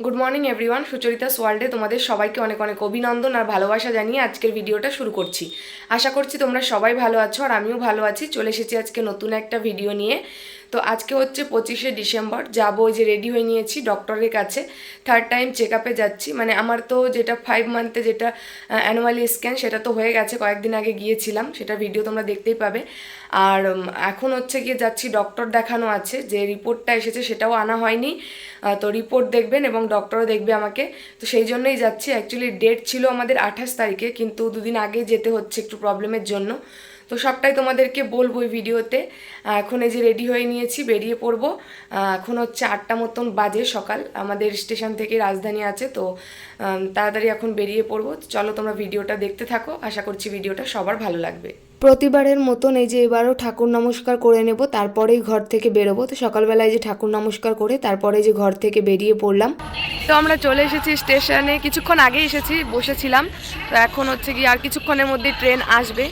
Good morning everyone Sucharita ওয়ার্ল্ডে তোমাদের সবাইকে অনেক অনেক অভিনন্দন আর ভালোবাসা জানিয়ে আজকের ভিডিওটা শুরু করছি। আশা করছি তোমরা সবাই ভালো আছো আর আমিও ভালো আছি। চলে এসেছি আজকে নতুন একটা ভিডিও নিয়ে। তো আজকে হচ্ছে পঁচিশে ডিসেম্বর, যাব ওই যে রেডি হয়ে নিয়েছি ডক্টরের কাছে। থার্ড টাইম চেক আপে যাচ্ছি। মানে আমার তো যেটা ফাইভ মান্থে যেটা অ্যানুয়ালি স্ক্যান সেটা তো হয়ে গেছে, কয়েকদিন আগে গিয়েছিলাম। সেটা ভিডিও তোমরা দেখতেই পাবে। আর এখন হচ্ছে গিয়ে যাচ্ছি ডক্টর দেখানো আছে। যে রিপোর্টটা এসেছে সেটাও আনা হয়নি। তো রিপোর্ট দেখবেন এবং ডক্টরও দেখবে আমাকে। তো সেই জন্যই যাচ্ছি। অ্যাকচুয়ালি ডেট ছিল আমাদের আঠাশ তারিখে, কিন্তু দুদিন আগে যেতে হচ্ছে একটু প্রবলেমের জন্য। তো সবটাই তোমাদেরকে বলব এই ভিডিওতে। এখন এই যে রেডি হয়ে নিয়েছি বেরিয়ে পড়ব। এখন হচ্ছে আটটা মতন বাজে সকাল। আমাদের স্টেশন থেকে রাজধানী আছে তো তাড়াতাড়ি এখন বেরিয়ে পড়ব। চলো তোমরা ভিডিওটা দেখতে থাকো। আশা করছি ভিডিওটা সবার ভালো লাগবে। প্রতিবারের মতন এই যে এবারও ঠাকুর নমস্কার করে নেব তারপরেই ঘর থেকে বেরোবো। তো সকালবেলায় যে ঠাকুর নমস্কার করে তারপরে যে ঘর থেকে বেরিয়ে পড়লাম। তো আমরা চলে এসেছি স্টেশনে কিছুক্ষণ আগেই এসেছি বসেছিলাম। তো এখন হচ্ছে কি আর কিছুক্ষণের মধ্যে ট্রেন আসবে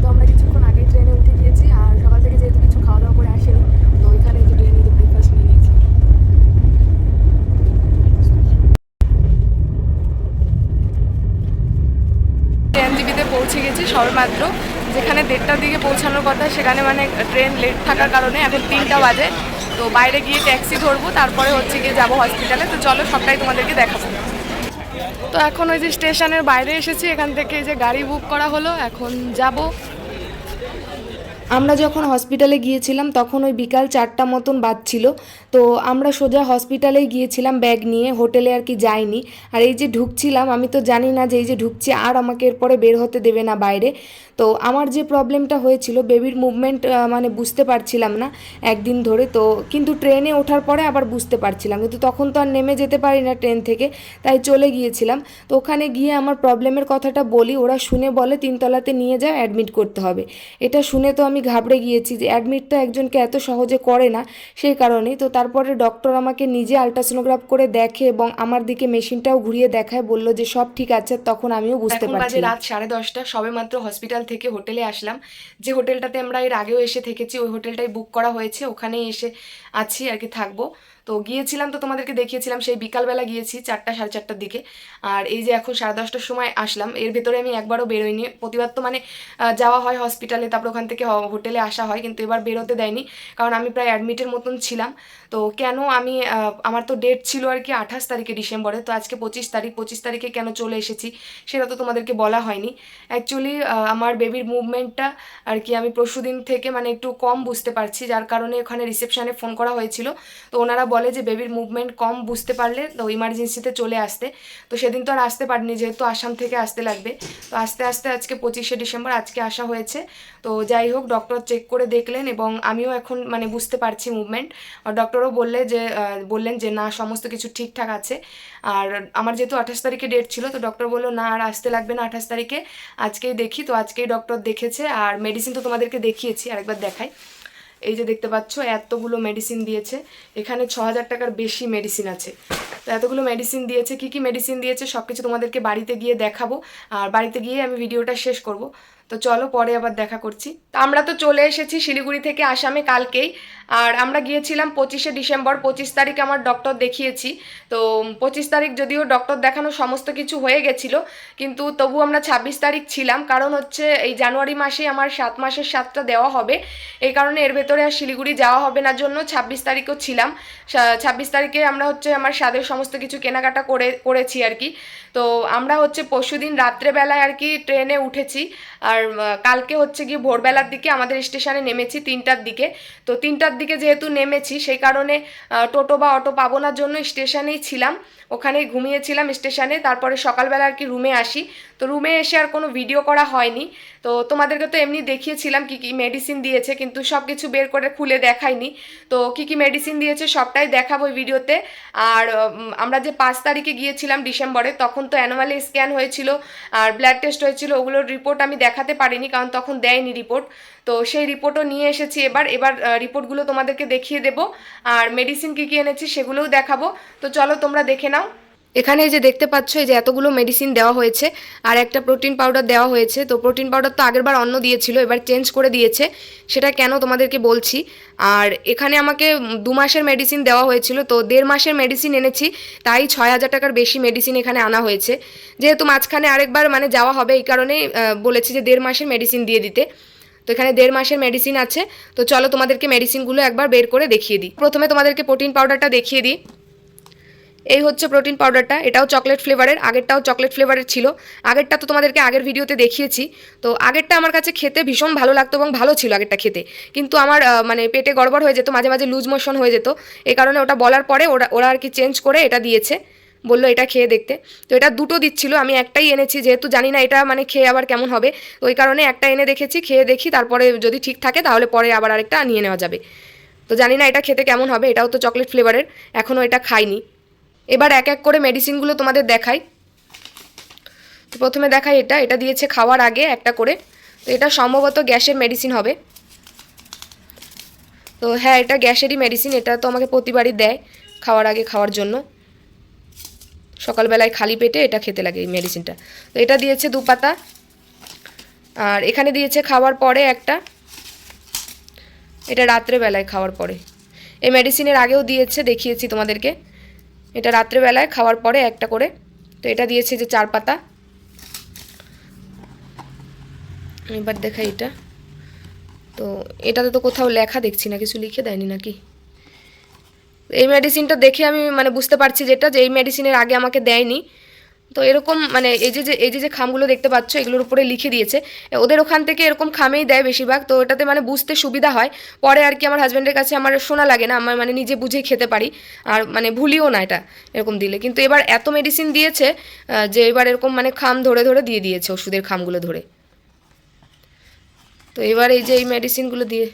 তো আমরা কিছুক্ষণ আগে ট্রেনে উঠে গিয়েছি আর সকাল থেকে যেহেতু কিছু খাওয়া দাওয়া করে আসেনি তো ওইখানে যে ট্রেনে যে ব্রেকফাস্ট নিয়ে নিয়েছি এনজিবিতে পৌঁছে সবেমাত্র যেখানে দেড়টার দিকে পৌঁছানোর কথা, সেখানে মানে ট্রেন লেট থাকার কারণে এখন তিনটা বাজে। তো বাইরে গিয়ে ট্যাক্সি ধরবো, তারপরে হচ্ছে গিয়ে যাব হসপিটালে তো চলো, সবটাই তোমাদেরকে দেখাবো। তো এখন ওই যে স্টেশনের বাইরে এসেছি, এখান থেকে যে গাড়ি বুক করা হলো, এখন যাব। আমরা যখন হসপিটালে গিয়েছিলাম, তখন ওই বিকাল চারটা মতন বাজছিল। তো আমরা সোজা হসপিটালেই গিয়েছিলাম ব্যাগ নিয়ে। হোটেলে আর কি যাইনি। আর এই যে ঢুকছিলাম, আমি তো জানি না যে এই যে ঢুকছি, আর আমাকে এরপরে বের হতে দেবে না বাইরে। তো আমার যে প্রবলেমটা হয়েছিল বেবির মুভমেন্ট মানে বুঝতে পারছিলাম না একদিন ধরে। তো কিন্তু ট্রেনে ওঠার পরে আবার বুঝতে পারছিলাম। কিন্তু তখন তো আর নেমে যেতে পারি না ট্রেন থেকে, তাই চলে গিয়েছিলাম। তো ওখানে গিয়ে আমার প্রবলেমের কথাটা বলি। ওরা শুনে বলে, তিনতলাতে নিয়ে যাও অ্যাডমিট করতে হবে। এটা শুনে তো আমি ঘাবড়ে গিয়েছি যে অ্যাডমিট তো একজনকে এত সহজে করে না সেই কারণেই তো তারপরে ডক্টর আমাকে নিজে আলট্রাসোনোগ্রাফ করে দেখে এবং আমার দিকে মেশিনটাও ঘুরিয়ে দেখায় বলল যে সব ঠিক আছে তখন আমিও বুঝতে পারছি। রাত সাড়ে দশটা সবে মাত্র হসপিটাল থেকে হোটেলে আসলাম। যে হোটেলটাতে আমরা এর আগেও এসে থেকেছি ওই হোটেলটাই বুক করা হয়েছে ওখানেই এসে আছি আর কি থাকব। তো গিয়েছিলাম তো তোমাদেরকে দেখিয়েছিলাম, সেই বিকালবেলা গিয়েছি চারটা, সাড়ে চারটার দিকে। আর এই যে এখন সাড়ে দশটার সময় আসলাম, এর ভেতরে আমি একবারও বেরোইনি। প্রতিবার তো মানে যাওয়া হয় হসপিটালে তারপর ওখান থেকে হোটেলে আসা হয়, কিন্তু এবার বেরোতে দেয়নি। কারণ আমি প্রায় অ্যাডমিটের মতন ছিলাম। তো কেন আমি আমার তো ডেট ছিল আর কি আঠাশ তারিখে ডিসেম্বরে, তো আজকে পঁচিশ তারিখ, পঁচিশ তারিখে কেন চলে এসেছি সেটা তো তোমাদেরকে বলা হয়নি। অ্যাকচুয়ালি আমার বেবির মুভমেন্টটা আর কি আমি পরশুদিন থেকে মানে একটু কম বুঝতে পারছি, যার কারণে ওখানে রিসেপশানে ফোন করা হয়েছিল। তো ওনারা বলে যে বেবির মুভমেন্ট কম বুঝতে পারলে তো ইমার্জেন্সিতে চলে আসতে। তো সেদিন তো আর আসতে পারিনি, যেহেতু আসাম থেকে আসতে লাগবে। তো আস্তে আস্তে আজকে পঁচিশে ডিসেম্বর আজকে আসা হয়েছে। তো যাই হোক ডক্টর চেক করে দেখলেন এবং আমিও এখন মানে বুঝতে পারছি মুভমেন্ট আর ডক্টরও বললে যে বললেন যে না, সমস্ত কিছু ঠিকঠাক আছে। আর আমার যেহেতু আঠাশ তারিখে ডেট ছিল, তো ডক্টর বলল, না, আর আসতে লাগবে না আঠাশ তারিখে। আজকেই দেখি। তো আজকেই ডক্টর দেখেছে। আর মেডিসিন তো তোমাদেরকে দেখিয়েছি, আরেকবার দেখাই। এই যে দেখতে পাচ্ছ, এতগুলো মেডিসিন দিয়েছে। এখানে ছ হাজার টাকার বেশি মেডিসিন আছে। তো এতগুলো মেডিসিন দিয়েছে, কি কি মেডিসিন দিয়েছে সব কিছু তোমাদেরকে বাড়িতে গিয়ে দেখাবো। আর বাড়িতে গিয়ে আমি ভিডিওটা শেষ করব। তো চলো পরে আবার দেখা করছি। তো আমরা তো চলে এসেছি শিলিগুড়ি থেকে আসামে কালকেই। আর আমরা গিয়েছিলাম পঁচিশে ডিসেম্বর, পঁচিশ তারিখ আমার ডক্টর দেখিয়েছি। তো পঁচিশ তারিখ যদিও ডক্টর দেখানো সমস্ত কিছু হয়ে গেছিল, কিন্তু তবু আমরা ছাব্বিশ তারিখ ছিলাম। কারণ হচ্ছে এই জানুয়ারি মাসে আমার সাত মাসের সাতটা দেওয়া হবে। এই কারণে এর ভেতরে আর শিলিগুড়ি যাওয়া হবে না জন্য ছাব্বিশ তারিখও ছিলাম। ছাব্বিশ তারিখে আমরা হচ্ছে আমার স্বাদের সমস্ত কিছু কেনাকাটা করে, করেছি আর কি। তো আমরা হচ্ছে পরশু দিন রাত্রেবেলায় আর কি ট্রেনে উঠেছি। আর কালকে হচ্ছে গিয়ে ভোরবেলার দিকে আমাদের স্টেশনে নেমেছি তিনটার দিকে। তো তিনটার দিকে যেহেতু নেমেছি, সেই কারণে টোটো বা অটো পাবো না জন্য স্টেশনেই ছিলাম। ওখানেই ঘুমিয়েছিলাম স্টেশনে, তারপরে সকালবেলা আর কি রুমে আসি। তো রুমে এসে আর কোনো ভিডিও করা হয়নি। তো তোমাদেরকে তো এমনি দেখিয়েছিলাম কি কি মেডিসিন দিয়েছে, কিন্তু সব কিছু বের করে খুলে দেখাইনি। তো কি কি মেডিসিন দিয়েছে সবটাই দেখাবো ভিডিওতে। আর আমরা যে পাঁচ তারিখে গিয়েছিলাম ডিসেম্বরে, তখন তো অ্যানুয়ালি স্ক্যান হয়েছিল, আর ব্লাড টেস্ট হয়েছিল, ওগুলোর রিপোর্ট আমি দেখাতে পারিনি, কারণ তখন দেয়নি রিপোর্ট তো সেই রিপোর্টও নিয়ে এসেছি এবার এবার রিপোর্টগুলো তোমাদেরকে দেখিয়ে দেবো। আর মেডিসিন কী কী এনেছি সেগুলোও দেখাবো। তো চলো তোমরা দেখে নাও। এখানে যে দেখতে পাচ্ছ, এই যে এতগুলো মেডিসিন দেওয়া হয়েছে, আর একটা প্রোটিন পাউডার দেওয়া হয়েছে। তো প্রোটিন পাউডার তো আগেরবার অন্য দিয়েছিল, এবার চেঞ্জ করে দিয়েছে। সেটা কেন তোমাদেরকে বলছি? আর এখানে আমাকে দু মাসের মেডিসিন দেওয়া হয়েছিল, তো দেড় মাসের মেডিসিন এনেছি, তাই ছয় হাজার টাকার বেশি মেডিসিন এখানে আনা হয়েছে। যেহেতু মাঝখানে আরেকবার মানে যাওয়া হবে, এই কারণে বলেছি যে দেড় মাসের মেডিসিন দিয়ে দিতে। তো এখানে দেড় মাসের মেডিসিন আছে, তো চলো তোমাদেরকে মেডিসিনগুলো একবার বের করে দেখিয়ে দিই। প্রথমে তোমাদেরকে প্রোটিন পাউডারটা দেখিয়ে দিই। এই হচ্ছে প্রোটিন পাউডারটা এটাও চকলেট ফ্লেভারের আগেরটাও চকলেট ফ্লেভারের ছিল। আগেরটা তো তোমাদেরকে আগের ভিডিওতে দেখিয়েছি। তো আগেরটা আমার কাছে খেতে ভীষণ ভালো লাগতো এবং ভালো ছিল আগেরটা খেতে। কিন্তু আমার মানে পেটে গড়বড় হয়ে যেত, মাঝে মাঝে লুজ মোশন হয়ে যেত। এই কারণে ওটা বলার পরে ওরা ওরা আর কি চেঞ্জ করে এটা দিয়েছে। বলল এটা খেয়ে দেখতে। তো এটা দুটো দিচ্ছিল, আমি একটাই এনেছি, যেহেতু জানি না এটা মানে খেয়ে আবার কেমন হবে। তো ওই কারণে একটা এনে দেখেছি, খেয়ে দেখি, তারপরে যদি ঠিক থাকে তাহলে পরে আবার আরেকটা নিয়ে নেওয়া যাবে। তো জানি না এটা খেতে কেমন হবে, এটাও তো চকলেট ফ্লেভারের এখনও এটা খাইনি। এবার এক এক করে মেডিসিনগুলো তোমাদের দেখাই। তো প্রথমে দেখাই এটা এটা দিয়েছে খাওয়ার আগে একটা করে। তো এটা সম্ভবত গ্যাসের মেডিসিন হবে। তো হ্যাঁ এটা গ্যাসেরই মেডিসিন এটা তো আমাকে প্রতিবারই দেয় খাওয়ার আগে খাওয়ার জন্য। সকালবেলায় খালি পেটে এটা খেতে লাগে এই মেডিসিনটা তো এটা দিয়েছে দু পাতা। আর এখানে দিয়েছে খাওয়ার পরে একটা। এটা রাত্রেবেলায় খাওয়ার পরে। এই মেডিসিনের আগেও দিয়েছে, দেখিয়েছি তোমাদেরকে। এটা রাত্রেবেলায় খাওয়ার পরে একটা করে। তো এটা দিয়েছে যে চার পাতা। এবার দেখা এটা। তো এটাতে তো কোথাও লেখা দেখছি না, কিছু লিখে দেয়নি নাকি? এই মেডিসিনটা দেখে আমি মানে বুঝতে পারছি যেটা, যে এই মেডিসিনের আগে আমাকে দেয়নি। তো এরকম মানে এই যে এই যে যে খামগুলো দেখতে পাচ্ছ, এগুলোর উপরে লিখে দিয়েছে। ওদের ওখান থেকে এরকম খামেই দেয় বেশিরভাগ, তো এটাতে মানে বুঝতে সুবিধা হয়। পরে আর কি আমার হাজব্যান্ডের কাছে আমার শোনা লাগে না, আমার মানে নিজে বুঝেই খেতে পারি। আর মানে ভুলিও না এটা, এরকম দিলে। কিন্তু এবার এত মেডিসিন দিয়েছে যে এবার এরকম মানে খাম ধরে ধরে দিয়ে দিয়েছে, ওষুধের খামগুলো ধরে। তো এবার এই যে এই মেডিসিনগুলো দিয়ে।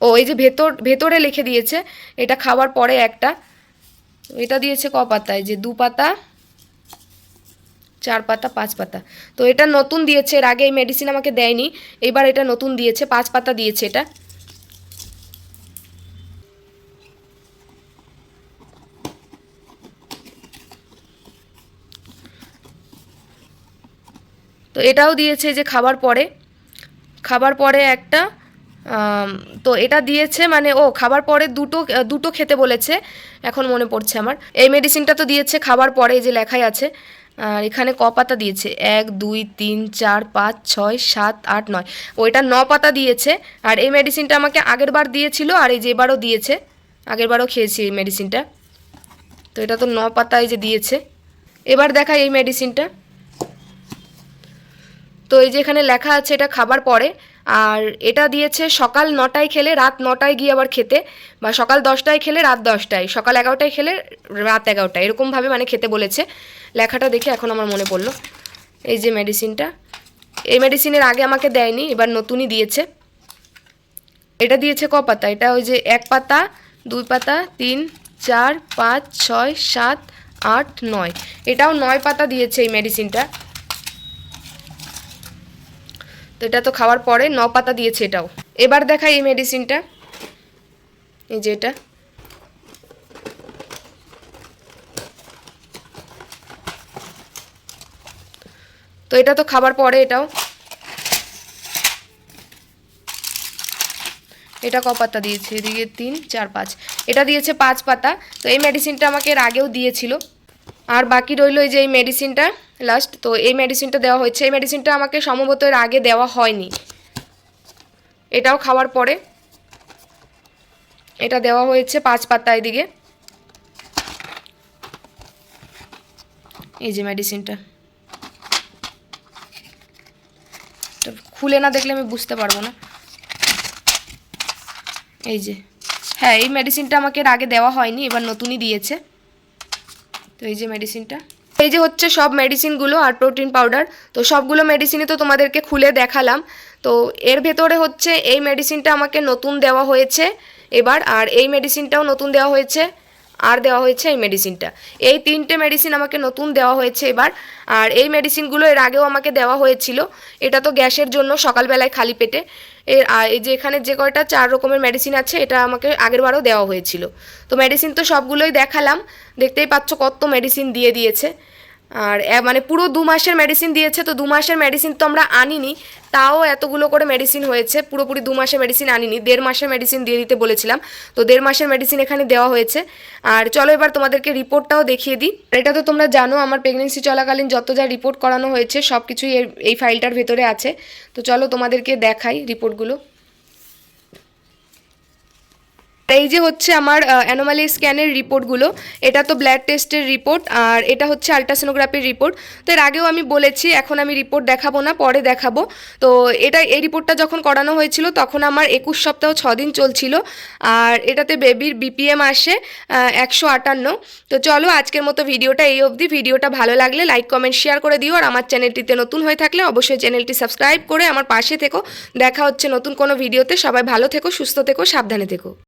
ও, এই যে ভেতর, ভেতরে লিখে দিয়েছে, এটা খাওয়ার পরে একটা। এটা দিয়েছে ক পাতায়? যে দু পাতা, চার পাতা, পাঁচ পাতা। তো এটা নতুন দিয়েছে, এর আগে এই মেডিসিন আমাকে দেয়নি, এবার এটা নতুন দিয়েছে, পাঁচ পাতা দিয়েছে এটা। তো এটাও দিয়েছে যে খাবার পরে খাবার পরে একটা তো এটা দিয়েছে মানে ও খাবার পরে দুটো দুটো খেতে বলেছে, এখন মনে পড়ছে আমার। এই মেডিসিনটা তো দিয়েছে খাবার পরে যে লেখাই আছে। আর এখানে ক পাতা দিয়েছে? এক, দুই, তিন, চার, পাঁচ, ছয়, সাত, আট, নয়। ওইটা ন পাতা দিয়েছে, আর এই মেডিসিনটা আমাকে আগের বার দিয়েছিল, আর এই যে এবারও দিয়েছে। আগের বারও খেয়েছি এই মেডিসিনটা তো এটা তো ন পাতা এই যে দিয়েছে। এবার দেখাই এই মেডিসিনটা তো এই যে এখানে লেখা আছে, এটা খাবার পরে। আর এটা দিয়েছে সকাল নটায় খেলে রাত নটায় গিয়ে আবার খেতে, বা সকাল দশটায় খেলে রাত দশটায়, সকাল এগারোটায় খেলে রাত এগারোটায়, এরকমভাবে মানে খেতে বলেছে। লেখাটা দেখে এখন আমার মনে পড়ল। এই যে মেডিসিনটা এই মেডিসিনের আগে আমাকে দেয়নি, এবার নতুনই দিয়েছে। এটা দিয়েছে ক পাতা? এটা ওই যে এক পাতা, দুই পাতা, তিন, চার, পাঁচ, ছয়, সাত, আট, নয়। এটাও নয় পাতা দিয়েছে এই মেডিসিনটা তো এটা তো খাওয়ার পরে ন পাতা দিয়েছে এটাও। এবার দেখাই এই মেডিসিনটা এই যে এটা। তো এটা তো খাবার পরে এটাও। এটা ক পাতা দিয়েছে? এদিকে তিন, চার, পাঁচ। এটা দিয়েছে পাঁচ পাতা। তো এই মেডিসিনটা আমাকে এর আগেও দিয়েছিল। আর বাকি রইল এই যে এই মেডিসিনটা লাস্ট তো এই মেডিসিনটা দেওয়া হয়েছে। এই মেডিসিনটা আমাকে সম্ভবত এর আগে দেওয়া হয়নি। এটাও খাওয়ার পরে এটা দেওয়া হয়েছে পাঁচ পাতা এদিকে। এই যে মেডিসিনটা খুলে না দেখলে আমি বুঝতে পারব না। এই যে। হ্যাঁ এই মেডিসিনটা আমাকে এর আগে দেওয়া হয়নি, এবার নতুনই দিয়েছে। তো এই যে মেডিসিনটা এই যে হচ্ছে সব মেডিসিনগুলো আর প্রোটিন পাউডার তো সবগুলো মেডিসিনই তো তোমাদেরকে খুলে দেখালাম। তো এর ভেতরে হচ্ছে এই মেডিসিনটা আমাকে নতুন দেওয়া হয়েছে এবার, আর এই মেডিসিনটাও নতুন দেওয়া হয়েছে, আর দেওয়া হয়েছে এই মেডিসিনটা এই তিনটে মেডিসিন আমাকে নতুন দেওয়া হয়েছে এবার, আর এই মেডিসিনগুলো এর আগেও আমাকে দেওয়া হয়েছিল। এটা তো গ্যাসের জন্য সকালবেলায় খালি পেটে। এর এই যে এখানে যে কয়টা চার রকমের মেডিসিন আছে, এটা আমাকে আগেরবারও দেওয়া হয়েছিল। তো মেডিসিন তো সবগুলোই দেখালাম, দেখতেই পাচ্ছ কত মেডিসিন দিয়ে দিয়েছে। আর মানে পুরো দু মাসের মেডিসিন দিয়েছে, তো দু মাসের মেডিসিন তো আমরা আনিনি। তাও এতগুলো করে মেডিসিন হয়েছে, পুরোপুরি দু মাসের মেডিসিন আনিনি, দেড় মাসের মেডিসিন দিয়ে দিতে বলেছিলাম। তো দেড় মাসের মেডিসিন এখানে দেওয়া হয়েছে। আর চলো এবার তোমাদেরকে রিপোর্টটাও দেখিয়ে দিই। এটা তো তোমরা জানো, আমার প্রেগনেন্সি চলাকালীন যত যা রিপোর্ট করানো হয়েছে সব কিছুই এই ফাইলটার ভেতরে আছে। তো চলো তোমাদেরকে দেখাই রিপোর্টগুলো এই যে হচ্ছে আমার অ্যানোমালি স্ক্যানের রিপোর্টগুলো। এটা তো ব্লাড টেস্টের রিপোর্ট, আর এটা হচ্ছে আলট্রাসোনোগ্রাফির রিপোর্ট। তো এর আগেও আমি বলেছি, এখন আমি রিপোর্ট দেখাবো না, পরে দেখাবো। তো এটা, এই রিপোর্টটা যখন করানো হয়েছিল, তখন আমার একুশ সপ্তাহ ছ দিন চলছিল, আর এটাতে বেবির বিপিএম আসে একশো আটান্ন। তো চলো, আজকের মতো ভিডিওটা এই অবধি। ভিডিওটা ভালো লাগলে লাইক কমেন্ট শেয়ার করে দিও, আর আমার চ্যানেলটিতে নতুন হয়ে থাকলে অবশ্যই চ্যানেলটি সাবস্ক্রাইব করে আমার পাশে থেকো। দেখা হচ্ছে নতুন কোনো ভিডিওতে। সবাই ভালো থেকো, সুস্থ থেকো, সাবধানে থেকো।